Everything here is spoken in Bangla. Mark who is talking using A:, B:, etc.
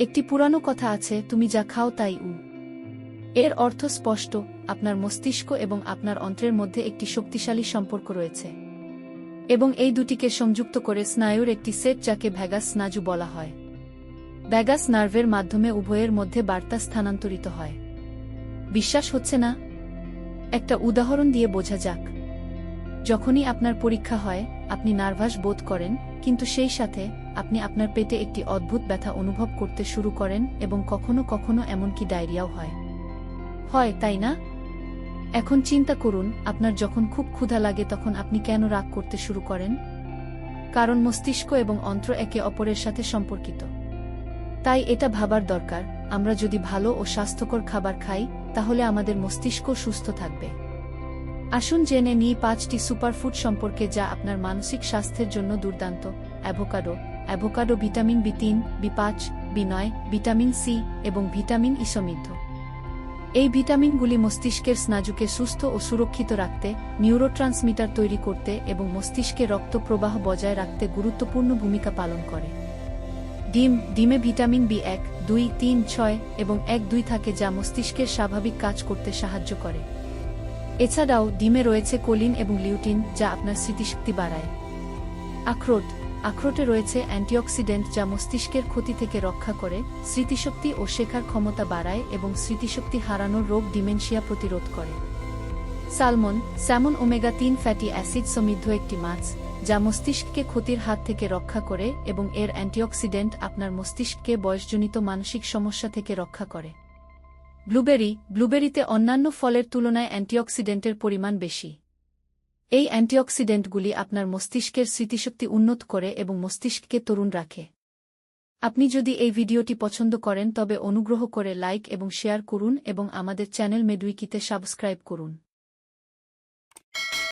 A: একটি পুরানো কথা আছে, তুমি যা খাও তাই উ। এর অর্থ স্পষ্ট, আপনার মস্তিষ্ক এবং আপনার অন্ত্রের মধ্যে একটি শক্তিশালী সম্পর্ক রয়েছে। এবং এই দুটিকে সংযুক্ত করে স্নায়ুর একটি সেট যাকে ভ্যাগাস স্নাজু বলা হয়। ভ্যাগাস নার্ভের মাধ্যমে উভয়ের মধ্যে বার্তা স্থানান্তরিত হয়। বিশ্বাস হচ্ছে না? একটা উদাহরণ দিয়ে বোঝা যাক। যখনই আপনার পরীক্ষা হয়, আপনি নার্ভাস বোধ করেন, কিন্তু সেই সাথে আপনি আপনার পেটে একটি অদ্ভুত ব্যথা অনুভব করতে শুরু করেন এবং কখনো কখনো এমনকি ডায়রিয়াও হয়। হয়, তাই না? এখন চিন্তা করুন, আপনার যখন খুব ক্ষুধা লাগে তখন আপনি কেন রাগ করতে শুরু করেন? কারণ মস্তিষ্ক এবং অন্ত্র একে অপরের সাথে সম্পর্কিত। তাই এটা ভাবার দরকার, আমরা যদি ভালো ও স্বাস্থ্যকর খাবার খাই, তাহলে আমাদের মস্তিষ্ক সুস্থ থাকবে। আসুন জেনে নিই পাঁচটি সুপারফুড সম্পর্কে যা আপনার মানসিক স্বাস্থ্যের জন্য দুর্দান্ত। অ্যাভোকাডো। অ্যাভোকাডো ভিটামিন বি তিন, বি পাঁচ, বি নয়, ভিটামিন সি এবং ভিটামিন ই সমৃদ্ধ। এই ভিটামিনগুলি মস্তিষ্কের স্নায়ুকে সুস্থ ও সুরক্ষিত রাখতে, নিউরোট্রান্সমিটার তৈরি করতে এবং মস্তিষ্কে রক্ত প্রবাহ বজায় রাখতে গুরুত্বপূর্ণ ভূমিকা পালন করে। ডিম। ডিমে ভিটামিন বি এক, দুই, তিন, ছয় এবং এক, দুই থাকে যা মস্তিষ্কের স্বাভাবিক কাজ করতে সাহায্য করে। এছাড়াও ডিমে রয়েছে কোলিন এবং লিউটিন, যা আপনার স্মৃতিশক্তি বাড়ায়। আখরোট, আখরোটে রয়েছে অ্যান্টিঅক্সিডেন্ট যা মস্তিষ্কের ক্ষতি থেকে রক্ষা করে, স্মৃতিশক্তি ও শেখার ক্ষমতা বাড়ায় এবং স্মৃতিশক্তি হারানোর রোগ ডিমেনশিয়া প্রতিরোধ করে। সালমন, স্যামন ওমেগা তিন ফ্যাটি অ্যাসিড সমৃদ্ধ একটি মাছ, যা মস্তিষ্ককে ক্ষতির হাত থেকে রক্ষা করে এবং এর অ্যান্টিঅক্সিডেন্ট আপনার মস্তিষ্ককে বয়সজনিত মানসিক সমস্যা থেকে রক্ষা করে। ব্লুবেরি, ব্লুবেরিতে অন্যান্য ফলের তুলনায় অ্যান্টিঅক্সিডেন্টের পরিমাণ বেশি। এই অ্যান্টিঅক্সিডেন্টগুলি আপনার মস্তিষ্কের স্মৃতিশক্তি উন্নত করে এবং মস্তিষ্ককে তরুণ রাখে। আপনি যদি এই ভিডিওটি পছন্দ করেন তবে অনুগ্রহ করে লাইক এবং শেয়ার করুন এবং আমাদের চ্যানেল মেডুইকিতে সাবস্ক্রাইব করুন।